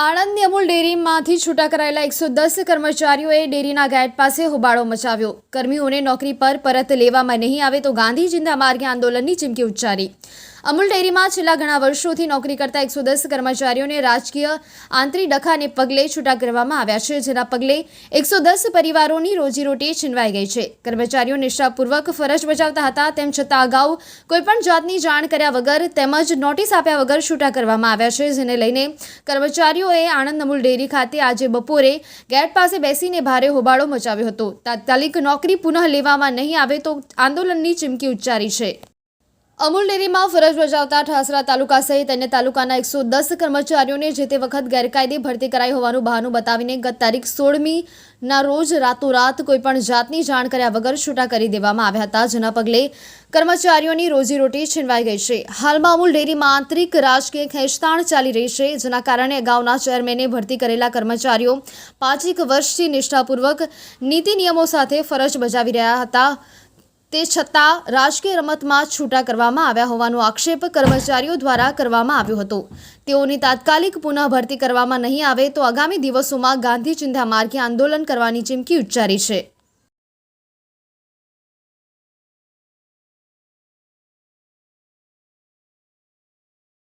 આણંદની અમૂલ ડેરીમાંથી છૂટા કરાયેલા એકસો દસ કર્મચારીઓએ ડેરીના ગેટ પાસે હોબાળો મચાવ્યો. કર્મીઓને નોકરી પર પરત લેવામાં નહીં આવે તો ગાંધી માર્ગે આંદોલનની ચીમકી ઉચ્ચારી. અમૂલ ડેરીમાં છેલ્લા ઘણા વર્ષોથી નોકરી કરતા એકસો દસ કર્મચારીઓને રાજકીય આંતરી ડખાને પગલે છૂટા કરવામાં આવ્યા છે, જેના પગલે એકસો દસ પરિવારોની રોજીરોટી છીનવાઈ ગઈ છે. કર્મચારીઓ નિષ્ઠાપૂર્વક ફરજ બજાવતા હતા, તેમ છતાં અગાઉ કોઈપણ જાતની જાણ કર્યા વગર તેમજ નોટિસ આપ્યા વગર છૂટા કરવામાં આવ્યા છે, જેને લઈને કર્મચારીઓએ આણંદ અમૂલ ડેરી ખાતે આજે બપોરે ગેટ પાસે બેસીને ભારે હોબાળો મચાવ્યો હતો. તાત્કાલિક નોકરી પુનઃ લેવામાં નહીં આવે તો આંદોલનની ચીમકી ઉચ્ચારી છે. અમૂલ ડેરીમાં ફરજ બજાવતા ઠાસરા તાલુકા સહિત અન્ય તાલુકાના એકસો દસ કર્મચારીઓને જે તે વખત ગેરકાયદે ભરતી કરાઈ હોવાનું બહાનું બતાવીને ગત તારીખ સોળમી ના રોજ રાતોરાત કોઈપણ જાતની જાણ કર્યા વગર છૂટા કરી દેવામાં આવ્યા હતા. જેના પગલે કર્મચારીઓની રોજીરોટી છીનવાઈ ગઈ છે. હાલમાં અમૂલ ડેરીમાં આંતરિક રાજકીય ખેંચતાણ ચાલી રહી છે, જેના કારણે અગાઉના ચેરમેને ભરતી કરેલા કર્મચારીઓ પાંચેક વર્ષથી નિષ્ઠાપૂર્વક નીતિ નિયમો સાથે ફરજ બજાવી રહ્યા હતા. તે છતાં રાજકીય રમતમાં છૂટા કરવામાં આવ્યા હોવાનો આક્ષેપ કર્મચારીઓ દ્વારા કરવામાં આવ્યો હતો. તેઓની તાત્કાલિક પુનઃ ભરતી કરવામાં નહીં આવે તો આગામી દિવસોમાં ગાંધી ચિંધા માર્ગે આંદોલન કરવાની ચીમકી ઉચ્ચારી છે.